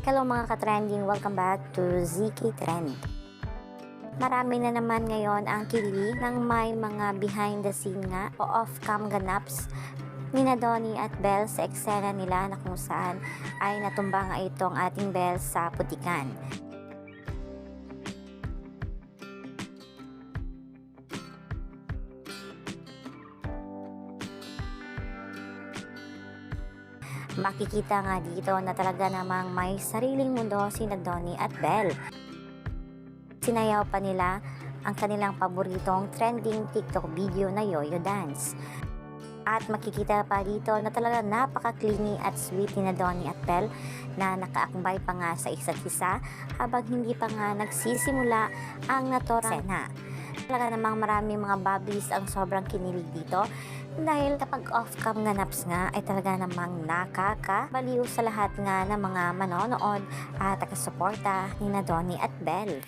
Hello mga ka-trending, welcome back to ZK Trend. Marami na naman ngayon ang kili ng may mga behind the scene nga o off-cam ganaps ni na at Belle sa eksena nila na kung saan ay natumba nga itong ating Belle sa putikan. Makikita nga dito na talaga namang may sariling mundo si Donnie at Belle. Sinayaw pa nila ang kanilang paboritong trending TikTok video na Yoyo Dance. At makikita pa dito na talaga napaka-clingy at sweet ni na Donnie at Belle na nakaakbay pa nga sa isa't isa habang hindi pa nga nagsisimula ang naturang sena. Talaga namang maraming mga bubblies ang sobrang kinilig dito dahil kapag off-cam ganaps nga ay talaga namang nakakabaliw sa lahat nga ng mga manonood at takasuporta ni na Donnie at Belle.